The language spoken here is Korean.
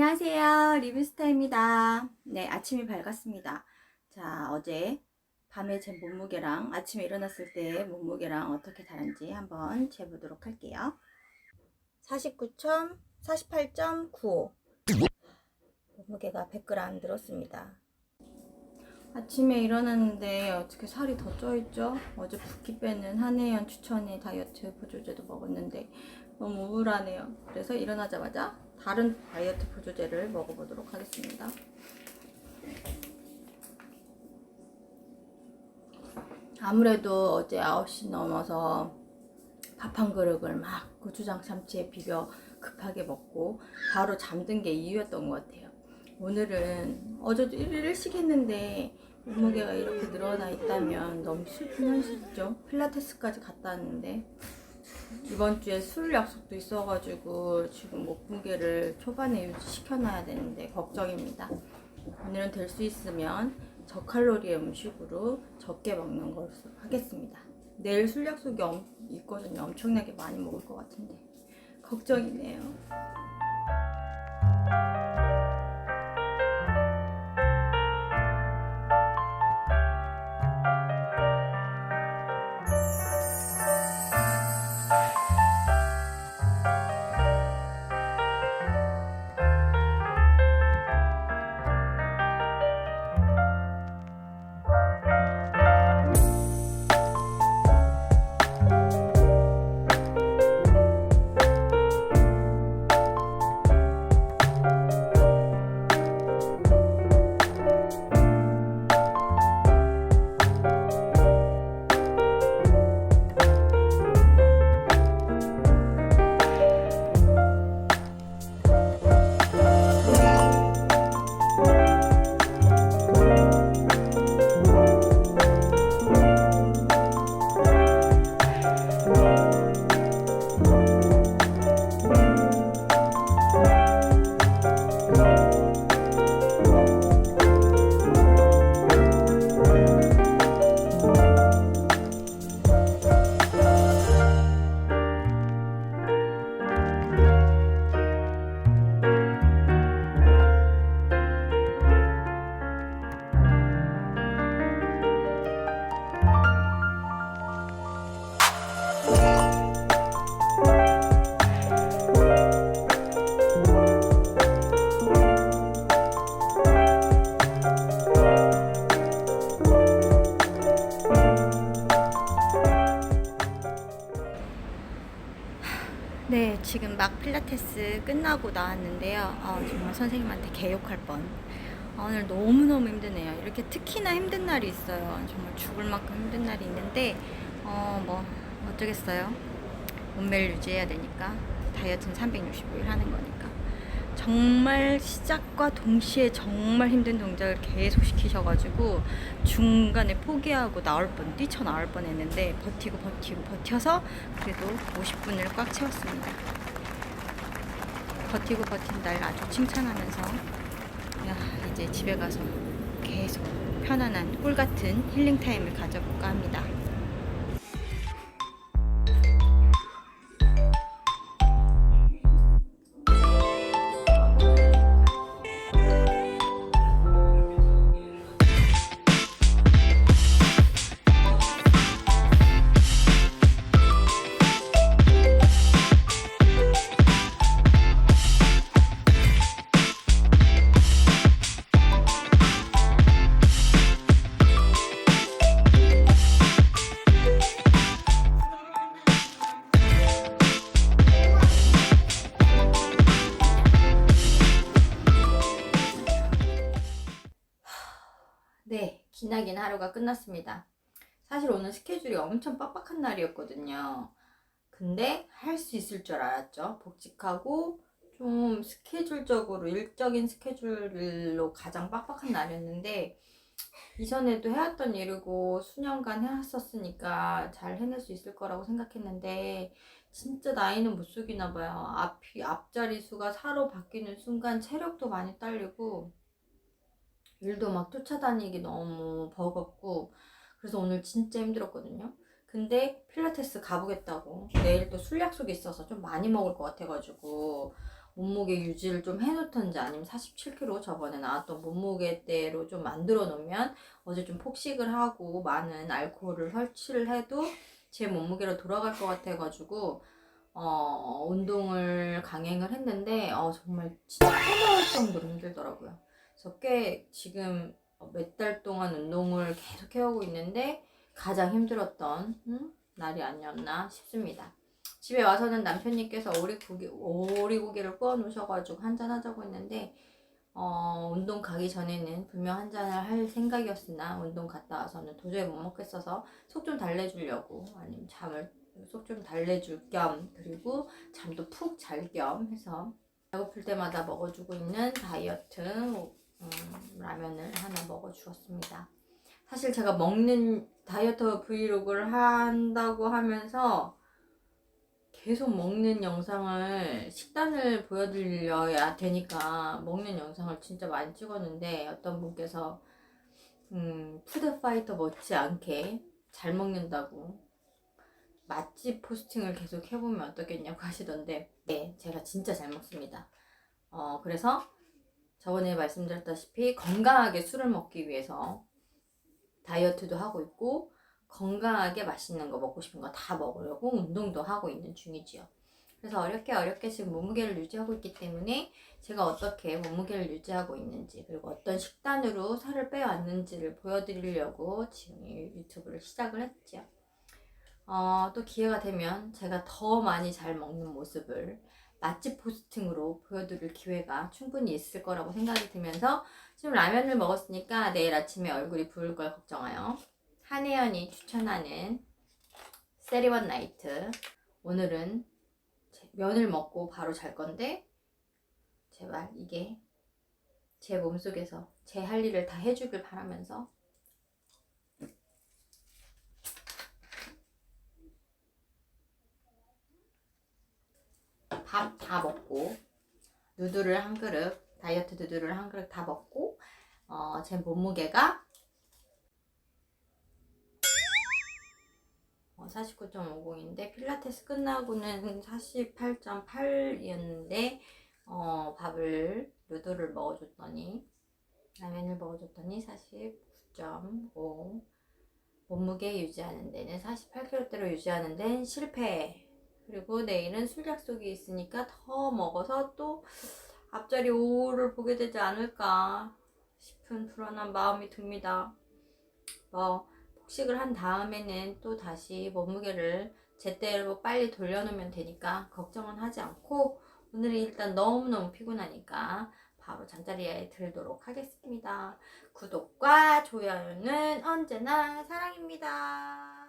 안녕하세요. 리뷰스타입니다. 네, 아침이 밝았습니다. 자, 어제 밤에 제 몸무게랑 아침에 일어났을 때 몸무게랑 어떻게 다른지 한번 재보도록 할게요. 49점, 48.95. 몸무게가 100g 늘었습니다. 아침에 일어났는데 어떻게 살이 더 쪄있죠? 어제 붓기 빼는 한혜연 추천의 다이어트 보조제도 먹었는데 너무 우울하네요. 그래서 일어나자마자 다른 다이어트 보조제를 먹어보도록 하겠습니다. 아무래도 어제 9시 넘어서 밥 한 그릇을 막 고추장 참치에 비벼 급하게 먹고 바로 잠든 게 이유였던 것 같아요. 오늘은 어제도 일일씩 했는데 몸무게가 이렇게 늘어나 있다면 너무 슬픈 현실이죠. 필라테스까지 갔다 왔는데 이번 주에 술 약속도 있어가지고 지금 몸무게를 초반에 유지시켜놔야 되는데 걱정입니다. 오늘은 될 수 있으면 저칼로리의 음식으로 적게 먹는 것으로 하겠습니다. 내일 술 약속이 엄- 있거든요. 엄청나게 많이 먹을 것 같은데 걱정이네요. 막 필라테스 끝나고 나왔는데요. 어, 정말 선생님한테 개욕할 뻔. 아, 오늘 너무너무 힘드네요. 이렇게 특히나 힘든 날이 있어요. 정말 죽을 만큼 힘든 날이 있는데, 어, 뭐, 어쩌겠어요. 몸매를 유지해야 되니까. 다이어트는 365일 하는 거니까. 정말 시작과 동시에 정말 힘든 동작을 계속 시키셔가지고 중간에 포기하고 나올 뻔, 뛰쳐나올 뻔 했는데 버티고 버티고 버텨서 그래도 50분을 꽉 채웠습니다. 버티고 버틴 날 아주 칭찬하면서 야, 이제 집에 가서 계속 편안한 꿀 같은 힐링 타임을 가져볼까 합니다. 네, 기나긴 하루가 끝났습니다. 사실 오늘 스케줄이 엄청 빡빡한 날이었거든요. 근데 할 수 있을 줄 알았죠. 복직하고 좀 스케줄적으로 일적인 스케줄로 가장 빡빡한 날이었는데 이전에도 해왔던 일이고 수년간 해왔었으니까 잘 해낼 수 있을 거라고 생각했는데 진짜 나이는 못 속이나 봐요. 앞이 앞자리 수가 4로 바뀌는 순간 체력도 많이 딸리고 일도 막 쫓아다니기 너무 버겁고 그래서 오늘 진짜 힘들었거든요. 근데 필라테스 가보겠다고 내일 또 술 약속이 있어서 좀 많이 먹을 것 같아가지고 몸무게 유지를 좀 해놓던지 아니면 47kg 저번에 나왔던 몸무게대로 좀 만들어 놓으면 어제 좀 폭식을 하고 많은 알코올을 섭취를 해도 제 몸무게로 돌아갈 것 같아가지고 어, 운동을 강행을 했는데 어, 정말 진짜 토나올 정도로 힘들더라고요. 그래서 꽤 지금 몇 달 동안 운동을 계속 해오고 있는데 가장 힘들었던 음? 날이 아니었나 싶습니다. 집에 와서는 남편님께서 오리고기, 오리고기를 구워 놓으셔가지고 한잔 하자고 했는데 어, 운동 가기 전에는 분명 한 잔을 할 생각이었으나 운동 갔다 와서는 도저히 못 먹겠어서 속 좀 달래주려고 아니면 잠을 속 좀 달래줄 겸 그리고 잠도 푹 잘 겸 해서 배고플 때마다 먹어주고 있는 다이어트 음, 라면을 하나 먹어주었습니다. 사실 제가 먹는 다이어트 브이로그를 한다고 하면서 계속 먹는 영상을 식단을 보여드려야 되니까 먹는 영상을 진짜 많이 찍었는데 어떤 분께서 음, 푸드파이터 못지않게 잘 먹는다고 맛집 포스팅을 계속 해보면 어떻겠냐고 하시던데 네 제가 진짜 잘 먹습니다 어 그래서 저번에 말씀드렸다시피 건강하게 술을 먹기 위해서 다이어트도 하고 있고 건강하게 맛있는 거 먹고 싶은 거 다 먹으려고 운동도 하고 있는 중이지요. 그래서 어렵게 어렵게 지금 몸무게를 유지하고 있기 때문에 제가 어떻게 몸무게를 유지하고 있는지 그리고 어떤 식단으로 살을 빼왔는지를 보여드리려고 지금 이 유튜브를 시작을 했죠. 어, 또 기회가 되면 제가 더 많이 잘 먹는 모습을 맛집 포스팅으로 보여드릴 기회가 충분히 있을 거라고 생각이 들면서 지금 라면을 먹었으니까 내일 아침에 얼굴이 부을 걸 걱정하여 한혜연이 추천하는 세리원 나이트. 오늘은 제- 면을 먹고 바로 잘 건데 제발 이게 제 몸속에서 제 할 일을 다 해주길 바라면서 밥 다 먹고 누들을 한 그릇 다이어트 누들을 한 그릇 다 먹고 어, 제 몸무게가 어, 49.50인데 필라테스 끝나고는 48.8이었는데 어, 밥을 누들을 먹어줬더니 라면을 먹어줬더니 49.5 몸무게 유지하는 데는 48kg대로 유지하는 데는 실패 그리고 내일은 술 약속이 있으니까 더 먹어서 또 앞자리 5를 보게 되지 않을까 싶은 불안한 마음이 듭니다. 뭐 폭식을 한 다음에는 또 다시 몸무게를 제때로 빨리 돌려놓으면 되니까 걱정은 하지 않고 오늘이 일단 너무너무 피곤하니까 바로 잠자리에 들도록 하겠습니다. 구독과 좋아요는 언제나 사랑입니다.